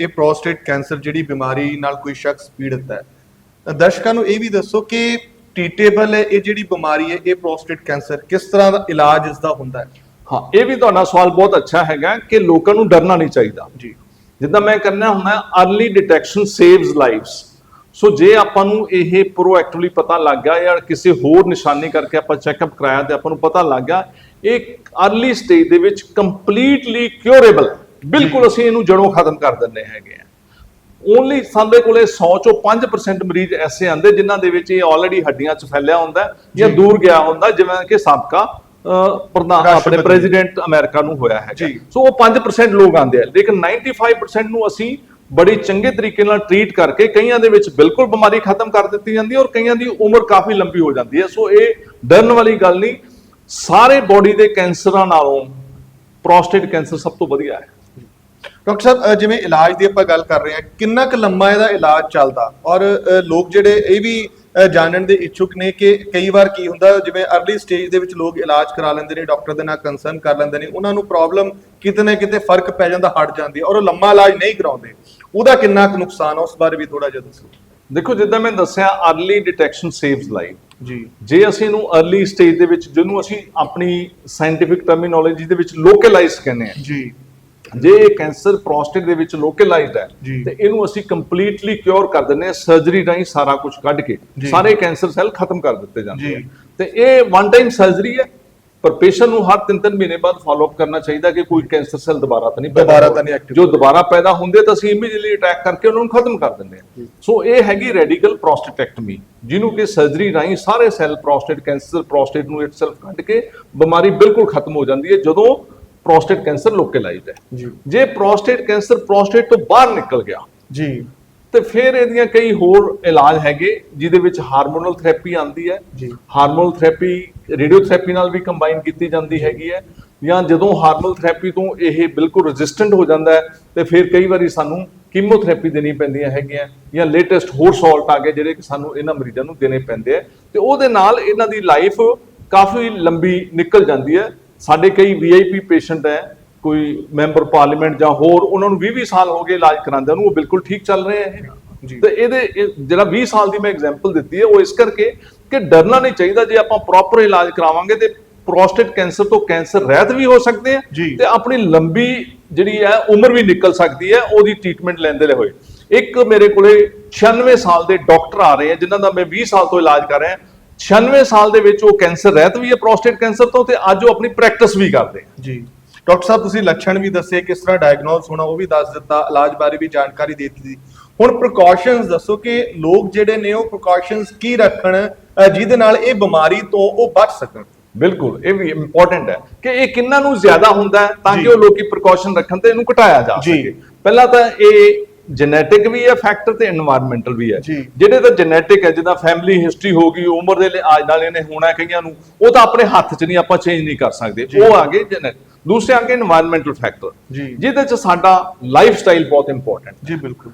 S1: ਇਹ ਪ੍ਰੋਸਟੇਟ ਕੈਂਸਰ ਜਿਹੜੀ ਬਿਮਾਰੀ ਨਾਲ ਕੋਈ ਸ਼ਖਸ ਪੀੜਤ ਹੈ। ਦਰਸ਼ਕਾਂ ਨੂੰ ਇਹ ਵੀ ਦੱਸੋ ਕਿ ਟ੍ਰੀਟੇਬਲ ਹੈ ਇਹ ਜਿਹੜੀ ਬਿਮਾਰੀ ਹੈ ਇਹ ਪ੍ਰੋਸਟੇਟ ਕੈਂਸਰ ਕਿਸ ਤਰ੍ਹਾਂ ਦਾ ਇਲਾਜ ਇਸ ਦਾ ਹੁੰਦਾ ਹੈ?
S2: ਹਾਂ ਇਹ ਵੀ ਤੁਹਾਡਾ ਸਵਾਲ ਬਹੁਤ ਅੱਛਾ ਹੈਗਾ ਕਿ ਲੋਕਾਂ ਨੂੰ ਡਰਨਾ ਨਹੀਂ ਚਾਹੀਦਾ।
S1: ਜੀ।
S2: ਜਿੱਦਾਂ ਮੈਂ ਕਰਨਾ ਹੁੰਦਾ early detection saves lives so ਜੇ ਆਪਾਂ ਨੂੰ ਇਹ ਪ੍ਰੋਐਕਟਿਵਲੀ ਪਤਾ ਲੱਗ ਗਿਆ ਜਾਂ ਕਿਸੇ ਹੋਰ ਨਿਸ਼ਾਨੀ ਕਰਕੇ ਆਪਾਂ ਚੈੱਕਅਪ ਕਰਾਇਆ ਤੇ ਆਪਾਂ ਨੂੰ ਪਤਾ ਲੱਗ ਗਿਆ ਇਹ ਅਰਲੀ ਸਟੇਜ ਦੇ ਵਿੱਚ ਕੰਪਲੀਟਲੀ ਕਿਉਰੇਬਲ ਬਿਲਕੁਲ ਅਸੀਂ ਇਹਨੂੰ ਜੜੋਂ ਖਤਮ ਕਰ ਦਿੰਦੇ ਹੈਗੇ ਓਨਲੀ ਸਾਡੇ ਕੋਲੇ 100 ਚੋਂ 5% ਮਰੀਜ਼ ਐਸੇ ਆਂਦੇ ਜਿਨ੍ਹਾਂ ਦੇ ਵਿੱਚ ਇਹ ਆਲਰੇਡੀ ਹੱਡੀਆਂ 'ਚ ਫੈਲਿਆ ਹੁੰਦਾ ਜਾਂ। ਦੂਰ ਗਿਆ ਹੁੰਦਾ ਜਿਵੇਂ ਕਿ ਸਾਬਕਾ ਪ੍ਰਧਾਨ ਆਪਣੇ। ਪ੍ਰੈਜ਼ੀਡੈਂਟ ਅਮਰੀਕਾ ਨੂੰ ਹੋਇਆ ਹੈ। ਸੋ ਉਹ 5% ਲੋਕ ਆਂਦੇ ਆ ਲੇਕਿਨ 95% ਨੂੰ ਅਸੀਂ ਬੜੀ ਚੰਗੇ ਤਰੀਕੇ ਨਾਲ ਟਰੀਟ ਕਰਕੇ ਕਈਆਂ ਦੇ ਵਿੱਚ ਬਿਲਕੁਲ ਬਿਮਾਰੀ ਖਤਮ ਕਰ ਦਿੱਤੀ ਜਾਂਦੀ ਹੈ ਔਰ ਕਈਆਂ ਦੀ ਉਮਰ ਕਾਫੀ ਲੰਬੀ ਹੋ ਜਾਂਦੀ ਹੈ ਸੋ ਇਹ ਡਰਨ ਵਾਲੀ ਗੱਲ ਨਹੀਂ ਸਾਰੇ ਬੋਡੀ ਦੇ ਕੈਂਸਰਾਂ ਨਾਲੋਂ ਪ੍ਰੋਸਟੇਟ ਕੈਂਸਰ ਸਭ ਤੋਂ ਵਧੀਆ ਹੈ
S1: ਡਾਕਟਰ ਸਾਹਿਬ ਜਿਵੇਂ ਇਲਾਜ ਦੀ ਆਪਾਂ ਗੱਲ ਕਰ ਰਹੇ ਹਾਂ ਕਿੰਨਾ ਕੁ ਲੰਮਾ ਇਹਦਾ ਇਲਾਜ ਚੱਲਦਾ? ਔਰ ਲੋਕ ਜਿਹੜੇ ਇਹ ਵੀ ਜਾਣਨ ਦੇ ਇੱਛੁਕ ਨੇ ਕਿ ਕਈ ਵਾਰ ਕੀ ਹੁੰਦਾ ਜਿਵੇਂ ਅਰਲੀ ਸਟੇਜ ਦੇ ਵਿੱਚ ਲੋਕ ਇਲਾਜ ਕਰਾ ਲੈਂਦੇ ਨੇ ਡਾਕਟਰ ਦੇ ਨਾਲ ਕੰਸਰਨ ਕਰ ਲੈਂਦੇ ਨੇ ਉਹਨਾਂ ਨੂੰ ਪ੍ਰੋਬਲਮ ਕਿਤੇ ਨਾ ਕਿਤੇ ਫ਼ਰਕ ਪੈ ਜਾਂਦਾ ਹਟ ਜਾਂਦੀ ਔਰ ਉਹ ਲੰਮਾ ਇਲਾਜ ਨਹੀਂ ਕਰਾਉਂਦੇ। ਉਹਦਾ ਕਿੰਨਾ ਕੁ ਨੁਕਸਾਨ ਹੈ ਉਸ ਬਾਰੇ ਵੀ ਥੋੜਾ ਜਿਹਾ ਦੱਸੋ।
S2: ਦੇਖੋ ਜਿੱਦਾਂ ਮੈਂ ਦੱਸਿਆ ਅਰਲੀ ਡਿਟੈਕਸ਼ਨ ਸੇਵਸ ਲਾਈਫ
S1: ਜੀ।
S2: ਜੇ ਅਸੀਂ ਇਹਨੂੰ ਅਰਲੀ ਸਟੇਜ ਦੇ ਵਿੱਚ ਜਿਹਨੂੰ ਅਸੀਂ ਆਪਣੀ ਸਾਇੰਟਿਫਿਕ ਟਰਮੀਨੋਲੋਜੀ ਦੇ ਵਿੱਚ ਲੋਕਲਾਈਜ਼ ਕਹਿੰਦੇ ਆ
S1: ਜੀ।
S2: ਜੇ ਇਹ ਕੈਂਸਰ ਪ੍ਰੋਸਟੇਟ ਦੇ ਵਿੱਚ ਲੋਕਲਾਈਜ਼ਡ ਹੈ। ਤੇ ਇਹਨੂੰ ਅਸੀਂ ਕੰਪਲੀਟਲੀ ਕਿਉਰ ਕਰ ਦਿੰਦੇ ਆ ਸਰਜਰੀ ਰਾਹੀਂ ਸਾਰਾ ਕੁਝ ਕੱਢ ਕੇ। ਸਾਰੇ ਕੈਂਸਰ ਸੈੱਲ ਖਤਮ ਕਰ ਦਿੱਤੇ ਜਾਂਦੇ। ਆ ਤੇ ਇਹ ਵਨ ਟਾਈਮ ਸਰਜਰੀ ਹੈ ਪਰ ਪੇਸ਼ੈਂਟ ਨੂੰ ਹਰ 3-3 ਮਹੀਨੇ ਬਾਅਦ ਫਾਲੋ ਅਪ ਕਰਨਾ ਚਾਹੀਦਾ ਕਿ ਕੋਈ ਕੈਂਸਰ ਸੈੱਲ ਦੁਬਾਰਾ ਤਾਂ ਨਹੀਂ
S1: ਦੁਬਾਰਾ। ਤਾਂ ਨਹੀਂ active
S2: ਜੋ ਦੁਬਾਰਾ ਪੈਦਾ ਹੁੰਦੇ ਤਾਂ ਅਸੀਂ ਇਮੀਡੀਏਟਲੀ ਅਟੈਕ ਕਰਕੇ ਉਹਨਾਂ ਨੂੰ ਖਤਮ ਕਰ ਦਿੰਦੇ ਆ ਸੋ ਇਹ ਹੈਗੀ ਰੈਡੀਕਲ ਪ੍ਰੋਸਟੇਟੈਕਟਮੀ ਜਿਹਨੂੰ ਕਿ ਸਰਜਰੀ ਰਾਹੀਂ ਸਾਰੇ ਸੈੱਲ ਪ੍ਰੋਸਟੇਟ ਕੈਂਸਰ ਪ੍ਰੋਸਟੇਟ ਨੂੰ ਇਟਸੈਲਫ ਕੱਢ ਕੇ ਬਿਮਾਰੀ ਬਿਲਕੁਲ ਖਤਮ ਹੋ ਜਾਂਦੀ ਹੈ ਜਦੋਂ ਪ੍ਰੋਸਟੇਟ ਕੈਂਸਰ ਲੋਕਲਾਈਜ਼ਡ ਹੈ।
S1: ਜੀ।
S2: ਜੇ ਪ੍ਰੋਸਟੇਟ ਕੈਂਸਰ ਪ੍ਰੋਸਟੇਟ ਤੋਂ ਬਾਹਰ ਨਿਕਲ ਗਿਆ
S1: ਜੀ।
S2: ਤੇ ਫਿਰ ਇਹਦੀਆਂ ਕਈ ਹੋਰ ਇਲਾਜ ਹੈਗੇ ਜਿਹਦੇ ਵਿੱਚ ਹਾਰਮੋਨਲ ਥੈਰੇਪੀ ਆਂਦੀ ਹੈ।
S1: ਜੀ।
S2: ਹਾਰਮੋਨਲ ਥੈਰੇਪੀ ਰੇਡੀਓਥੈਰੇਪੀ ਨਾਲ ਵੀ ਕੰਬਾਈਨ ਕੀਤੀ ਜਾਂਦੀ ਹੈਗੀ ਹੈ। ਜਾਂ ਜਦੋਂ ਹਾਰਮੋਨਲ ਥੈਰੇਪੀ ਤੋਂ ਇਹ ਬਿਲਕੁਲ ਰੈਜ਼ਿਸਟੈਂਟ ਹੋ ਜਾਂਦਾ ਹੈ ਤੇ ਫਿਰ ਕਈ ਵਾਰੀ ਸਾਨੂੰ ਕੀਮੋਥੈਰੇਪੀ ਦੇਣੀ ਪੈਂਦੀਆਂ ਹੈਗੀਆਂ ਜਾਂ ਲੇਟੈਸਟ ਹੋਰ ਸਾਲਟ ਆ ਗਏ ਜਿਹੜੇ ਕਿ ਸਾਨੂੰ ਇਹਨਾਂ ਮਰੀਜ਼ਾਂ ਨੂੰ ਦੇਣੇ ਪੈਂਦੇ ਆ ਤੇ ਉਹਦੇ ਨਾਲ ਇਹਨਾਂ ਦੀ ਲਾਈਫ ਕਾਫੀ ਲੰਬੀ ਨਿਕਲ ਜਾਂਦੀ ਹੈ। ਸਾਡੇ ਕਈ ਵੀਆਈਪੀ ਪੇਸ਼ੈਂਟ ਹੈ ਕੋਈ ਮੈਂਬਰ ਪਾਰਲੀਮੈਂਟ ਜਾਂ ਹੋਰ ਉਹਨਾਂ ਨੂੰ 20-20 ਸਾਲ ਹੋ ਗਏ ਇਲਾਜ ਕਰਾਉਂਦਿਆਂ ਨੂੰ ਉਹ ਬਿਲਕੁਲ ਠੀਕ ਚੱਲ ਰਹੇ ਹੈ
S1: ਜੀ।
S2: ਤੇ ਇਹਦੇ ਇਹ ਜਿਹੜਾ 20 ਸਾਲ ਦੀ ਮੈਂ ਐਗਜ਼ਾਮਪਲ ਦਿੱਤੀ ਹੈ ਉਹ ਇਸ ਕਰਕੇ ਕਿ ਡਰਨਾ ਨਹੀਂ ਚਾਹੀਦਾ ਜੇ ਆਪਾਂ ਪ੍ਰੋਪਰ ਇਲਾਜ ਕਰਾਵਾਂਗੇ ਤੇ ਪ੍ਰੋਸਟੇਟ ਕੈਂਸਰ ਤੋਂ ਕੈਂਸਰ ਰਹਿਤ ਵੀ ਹੋ ਸਕਦੇ ਆ। ਤੇ ਆਪਣੀ ਲੰਬੀ ਜਿਹੜੀ ਹੈ ਉਮਰ ਵੀ ਨਿਕਲ ਸਕਦੀ ਹੈ ਉਹਦੀ ਟ੍ਰੀਟਮੈਂਟ ਲੈਂਦੇ ਹੋਏ ਇੱਕ ਮੇਰੇ ਕੋਲੇ 96 ਸਾਲ ਦੇ ਡਾਕਟਰ ਆ ਰਹੇ ਆ ਜਿਨ੍ਹਾਂ ਦਾ ਮੈਂ 20 ਸਾਲ ਤੋਂ ਇਲਾਜ ਕਰ ਰਿਹਾ 96 ਸਾਲ ਦੇ ਵਿੱਚ ਉਹ ਕੈਂਸਰ ਰਹਿਤ ਵੀ ਹੈ ਪ੍ਰੋਸਟੇਟ ਕੈਂਸਰ ਤੋਂ ਤੇ ਅੱਜ ਉਹ ਆਪਣੀ ਪ੍ਰੈਕਟਿਸ ਵੀ ਕਰਦੇ ਆ
S1: ਜੀ। ਡਾਕਟਰ ਸਾਹਿਬ ਤੁਸੀਂ ਲੱਛਣ ਵੀ ਦੱਸੇ ਕਿਸ ਤਰ੍ਹਾਂ ਡਾਇਗਨੋਸ ਹੋਣਾ ਉਹ ਵੀ ਦੱਸ ਦਿੱਤਾ ਇਲਾਜ ਬਾਰੇ ਵੀ ਜਾਣਕਾਰੀ ਦੇ ਦਿੱਤੀ। ਹੁਣ ਪ੍ਰੀਕਾਸ਼ਨਸ ਦੱਸੋ ਕਿ ਲੋਕ ਜਿਹੜੇ ਨੇ ਉਹ ਪ੍ਰੀਕਾਸ਼ਨਸ ਕੀ ਰੱਖਣ ਜਿਹਦੇ ਨਾਲ ਇਹ ਬਿਮਾਰੀ ਤੋਂ ਉਹ ਬਚ ਸਕਣ?
S2: ਬਿਲਕੁਲ ਇਹ ਵੀ ਇੰਪੋਰਟੈਂਟ ਹੈ ਕਿ ਇਹ ਕਿੰਨਾਂ ਨੂੰ ਜ਼ਿਆਦਾ ਹੁੰਦਾ ਤਾਂ। ਕਿ ਉਹ ਲੋਕੀ ਪ੍ਰੀਕਾਸ਼ਨ ਰੱਖਣ ਤੇ ਇਹਨੂੰ ਘਟਾਇਆ ਜੀ। ਸਕੇ। ਪਹਿਲਾਂ ਤਾਂ ਇਹ ਜੈਨੇਟਿਕ ਵੀ ਹੈ ਫੈਕਟਰ ਤੇ এনवायरमेंटल ਵੀ ਹੈ। ਜਿਹੜੇ ਤਾਂ ਜੈਨੇਟਿਕ ਹੈ ਜਿੱਦਾਂ ਫੈਮਿਲੀ ਹਿਸਟਰੀ ਹੋ ਗਈ ਉਮਰ ਦੇ ਲਿਹਾਜ਼ ਨਾਲ ਇਹਨੇ ਹੋਣਾ ਕਈਆਂ ਨੂੰ ਉਹ ਤਾਂ ਆਪਣੇ ਹੱਥ 'ਚ ਨਹੀਂ ਆਪਾਂ ਚੇਂਜ ਨਹੀਂ ਕਰ ਸਕਦੇ। ਉਹ ਆ ਗਏ ਜੈਨੇਟਿਕ ਦੂਸਰੇ ਆ ਗਏ এনवायरमेंटल ਫੈਕਟਰ ਜਿਹਦੇ 'ਚ ਸਾਡਾ ਲਾਈਫ ਸਟਾਈਲ ਬਹੁਤ ਇੰਪੋਰਟੈਂਟ
S1: ਜੀ ਬਿਲਕੁਲ।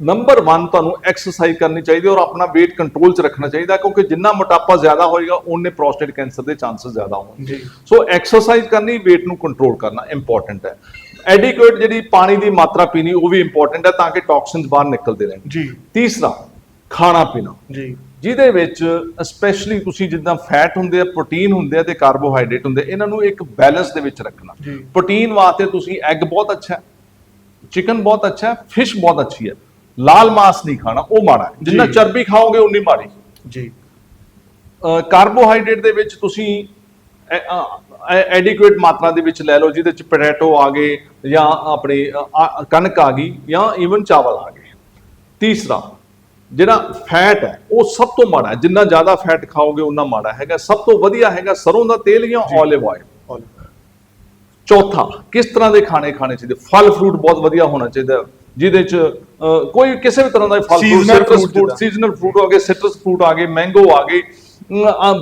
S2: ਨੰਬਰ 1 ਤੁਹਾਨੂੰ ਐਕਸਰਸਾਈਜ਼ ਕਰਨੀ ਚਾਹੀਦੀ ਹੈ ਔਰ ਆਪਣਾ weight ਕੰਟਰੋਲ 'ਚ ਰੱਖਣਾ ਚਾਹੀਦਾ ਕਿਉਂਕਿ ਜਿੰਨਾ ਮੋਟਾਪਾ ਜ਼ਿਆਦਾ ਹੋਏਗਾ ਉਹਨੇ ਪ੍ਰੋਸਟੇਟ ਕੈਂਸਰ ਦੇ ਚਾਂਸਸ ਜ਼ਿਆਦਾ ਹੋਣਗੇ। ਸੋ ਐਕਸਰਸਾਈਜ਼ ਕਰਨੀ weight ਨੂੰ ਕੰਟਰੋਲ ਕਰਨਾ ਇੰਪੋਰਟੈਂਟ ਹੈ। ਐਡਿਕੁਏਟ ਜਿਹੜੀ ਪਾਣੀ ਦੀ ਮਾਤਰਾ ਪੀਣੀ ਉਹ ਵੀ ਇੰਪੋਰਟੈਂਟ ਹੈ ਤਾਂ ਕਿ ਟੌਕਸਿਨਸ ਬਾਹਰ ਨਿਕਲਦੇ ਰਹਿਣ।
S1: ਜੀ।
S2: ਤੀਸਰਾ ਖਾਣਾ ਪੀਣਾ।
S1: ਜੀ।
S2: ਜਿਹਦੇ ਵਿੱਚ ਸਪੈਸ਼ਲੀ ਤੁਸੀਂ ਜਿੱਦਾਂ ਫੈਟ ਹੁੰਦੇ ਆ ਪ੍ਰੋਟੀਨ ਹੁੰਦੇ ਆ ਤੇ ਕਾਰਬੋਹਾਈਡਰੇਟ ਹੁੰਦੇ ਇਹਨਾਂ ਨੂੰ ਇੱਕ ਬੈਲੈਂਸ ਦੇ ਵਿੱਚ ਰੱਖਣਾ। ਪ੍ਰੋਟੀਨ ਵਾਸਤੇ ਤੁਸੀਂ ਐਗ ਬਹੁਤ ਅੱਛਾ ਹੈ ਚਿਕਨ ਬਹੁਤ ਅੱਛਾ ਹੈ ਫਿਸ਼ ਬਹੁਤ ਅੱਛੀ ਹੈ। ਲਾਲ ਮਾਸ ਨਹੀਂ ਖਾਣਾ ਉਹ ਮਾੜਾ ਹੈ। ਜਿੰਨਾ। ਚਰਬੀ ਖਾਓਗੇ ਉਨੀ ਮਾੜੀ।
S1: ਜੀ।
S2: ਕਾਰਬੋਹਾਈਡਰੇਟ ਦੇ ਵਿੱਚ ਤੁਸੀਂ ਐਡਿਕੁਏਟ ਮਾਤਰਾ ਦੇ ਵਿੱਚ ਲੈ ਲਓ ਜਿਹਦੇ ਚ ਪੋਟੈਟੋ ਆ ਗਏ ਜਾਂ ਆਪਣੀ ਕਣਕ ਆ ਗਈ ਜਾਂ ਈਵਨ ਚਾਵਲ ਆ ਗਏ। ਤੀਸਰਾ ਜਿਹੜਾ ਫੈਟ ਹੈ ਉਹ ਸਭ ਤੋਂ ਮਾੜਾ ਜਿੰਨਾ ਜ਼ਿਆਦਾ ਫੈਟ ਖਾਓਗੇ ਉਨਾ ਮਾੜਾ ਹੈਗਾ। ਸਭ ਤੋਂ ਵਧੀਆ ਹੈਗਾ ਸਰੋਂ ਦਾ ਤੇਲ ਜਾਂ 올ਿਵ ਆਇਲ ਚੌਥਾ ਕਿਸ ਤਰ੍ਹਾਂ ਦੇ ਖਾਣੇ ਖਾਣੇ ਚਾਹੀਦੇ? ਫਲ ਫਰੂਟ ਬਹੁਤ ਵਧੀਆ ਹੋਣਾ ਚਾਹੀਦਾ ਜਿਹਦੇ ਚ ਕੋਈ ਕਿਸੇ ਵੀ ਤਰ੍ਹਾਂ ਦਾ ਫਲ fruit
S1: fruit
S2: fruit. Seasonal fruit ਆ ਗਏ ਸਿਟਰਸ ਫਰੂਟ ਆ ਗਏ ਮੈਂਗੋ ਆ ਗਏ।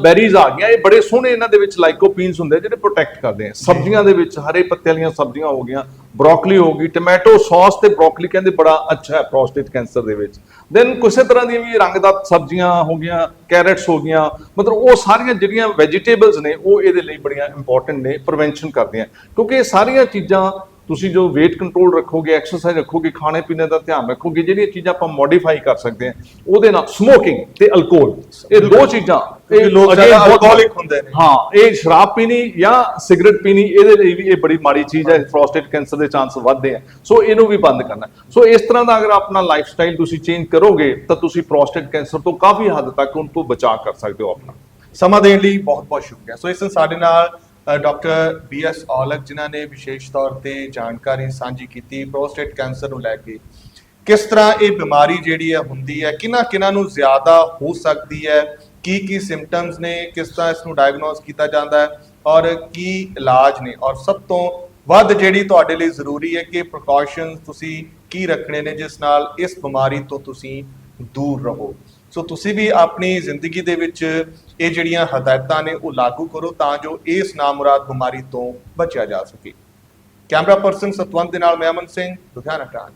S2: ਬੈਰੀਜ਼ ਆ ਗਈਆਂ। ਇਹ ਬੜੇ ਸੋਹਣੇ ਇਹਨਾਂ ਦੇ ਵਿੱਚ ਲਾਈਕੋਪੀਨਸ ਹੁੰਦੇ ਆ, ਜਿਹੜੇ ਪ੍ਰੋਟੈਕਟ ਕਰਦੇ ਆ। ਸਬਜ਼ੀਆਂ ਦੇ ਵਿੱਚ, ਹਰੇ ਪੱਤੇ ਵਾਲੀਆਂ ਸਬਜ਼ੀਆਂ ਹੋ ਗਈਆਂ। ਬ੍ਰੋਕਲੀ ਹੋ ਗਈ ਟੋਮੈਟੋ ਸੌਸ ਤੇ ਬ੍ਰੋਕਲੀ ਕਹਿੰਦੇ ਬੜਾ ਅੱਛਾ ਹੈ ਪ੍ਰੋਸਟੇਟ ਕੈਂਸਰ ਦੇ ਵਿੱਚ। ਦੈਨ ਕਿਸੇ ਤਰ੍ਹਾਂ ਦੀਆਂ ਵੀ ਰੰਗਦਾਰ ਸਬਜ਼ੀਆਂ ਹੋ ਗਈਆਂ ਕੈਰਟਸ ਹੋ ਗਈਆਂ ਮਤਲਬ ਉਹ ਸਾਰੀਆਂ ਜਿਹੜੀਆਂ ਵੈਜੀਟੇਬਲਸ ਨੇ ਉਹ ਇਹਦੇ ਲਈ ਬੜੀਆਂ ਇੰਪੋਰਟੈਂਟ ਨੇ ਪ੍ਰੀਵੈਂਸ਼ਨ ਕਰਦੀਆਂ। ਕਿਉਂਕਿ ਇਹ ਸਾਰੀਆਂ ਚੀਜ਼ਾਂ ਤੁਸੀਂ ਜੋ weight ਕੰਟਰੋਲ ਰੱਖੋਗੇ ਐਕਸਰਸਾਈਜ਼ ਰੱਖੋਗੇ ਖਾਣੇ ਪੀਣੇ ਦਾ ਧਿਆਨ ਰੱਖੋਗੇ ਜਿਹੜੀਆਂ ਚੀਜ਼ਾਂ ਆਪਾਂ ਮੋਡੀਫਾਈ ਕਰ ਸਕਦੇ ਹਾਂ ਉਹਦੇ ਨਾਲ ਸਮੋਕਿੰਗ ਤੇ ਅਲਕੋਹਲ ਇਹ ਦੋ ਚੀਜ਼ਾਂ
S1: ਕਿਉਂਕਿ ਲੋਕ ਜ਼ਿਆਦਾ alcoholic ਹੁੰਦੇ ਨੇ।
S2: ਹਾਂ ਇਹ ਸ਼ਰਾਬ ਪੀਣੀ ਜਾਂ ਸਿਗਰਟ ਪੀਣੀ ਇਹਦੇ ਲਈ ਵੀ ਇਹ ਬੜੀ ਮਾੜੀ ਚੀਜ਼ ਹੈ ਪ੍ਰੋਸਟੇਟ ਕੈਂਸਰ ਦੇ ਚਾਂਸ ਵੱਧਦੇ ਆ। ਸੋ ਇਹਨੂੰ ਵੀ ਬੰਦ ਕਰਨਾ। ਸੋ ਇਸ ਤਰ੍ਹਾਂ ਦਾ ਅਗਰ ਆਪਣਾ ਲਾਈਫ ਸਟਾਈਲ ਤੁਸੀਂ ਚੇਂਜ ਕਰੋਗੇ ਤਾਂ ਤੁਸੀਂ ਪ੍ਰੋਸਟੇਟ ਕੈਂਸਰ ਤੋਂ ਕਾਫੀ ਹੱਦ ਤੱਕ ਉਹਨਾਂ ਤੋਂ ਬਚਾਅ ਕਰ ਸਕਦੇ ਹੋ ਆਪਣਾ।
S1: ਸਮਾਂ ਦੇਣ ਲਈ ਬਹੁਤ ਬਹੁਤ ਸ਼ੁਕਰੀਆ। ਸੋ ਇਸ ਸਾਡੇ ਨਾਲ ਡਾਕਟਰ ਬੀ ਐਸ ਔਲਖ ਜਿਨ੍ਹਾਂ ਨੇ ਵਿਸ਼ੇਸ਼ ਤੌਰ ਤੇ ਜਾਣਕਾਰੀ ਸਾਂਝੀ ਕੀਤੀ ਪ੍ਰੋਸਟੇਟ ਕੈਂਸਰ ਨੂੰ ਲੈ ਕੇ। ਕਿਸ ਤਰ੍ਹਾਂ ਇਹ ਬਿਮਾਰੀ ਜਿਹੜੀ ਹੈ ਹੁੰਦੀ ਹੈ ਕਿਹਨਾਂ ਕਿਹਨਾਂ ਨੂੰ ਜ਼ਿਆਦਾ ਹੋ ਸਕਦੀ ਹੈ ਕੀ ਕੀ ਸਿੰਪਟਮਸ ਨੇ, ਕਿਸ ਤਰ੍ਹਾਂ ਇਸ ਨੂੰ ਡਾਇਗਨੋਸ ਕੀਤਾ ਜਾਂਦਾ ਹੈ ਔਰ ਕੀ ਇਲਾਜ ਨੇ? ਔਰ ਸਭ ਤੋਂ ਵੱਧ ਜਿਹੜੀ ਤੁਹਾਡੇ ਲਈ ਜ਼ਰੂਰੀ ਹੈ ਕਿ ਪ੍ਰੀਕਾਸ਼ਨਸ ਤੁਸੀਂ ਕੀ ਰੱਖਣੇ ਨੇ ਜਿਸ ਨਾਲ ਇਸ ਬਿਮਾਰੀ ਤੋਂ ਤੁਸੀਂ ਦੂਰ ਰਹੋ। ਸੋ ਤੁਸੀਂ ਵੀ ਆਪਣੀ ਜ਼ਿੰਦਗੀ ਦੇ ਵਿੱਚ ਇਹ ਜਿਹੜੀਆਂ ਹਦਾਇਤਾਂ ਨੇ ਉਹ ਲਾਗੂ ਕਰੋ ਤਾਂ ਜੋ ਇਸ ਨਾਮੁਰਾਦ ਬਿਮਾਰੀ ਤੋਂ ਬਚਿਆ ਜਾ ਸਕੇ। ਕੈਮਰਾ ਪਰਸਨ ਸਤਵੰਤ ਦੇ ਨਾਲ ਮੈਂ ਅਮਨ ਸਿੰਘ, ਲੁਧਿਆਣਾ ਟਾਈਮ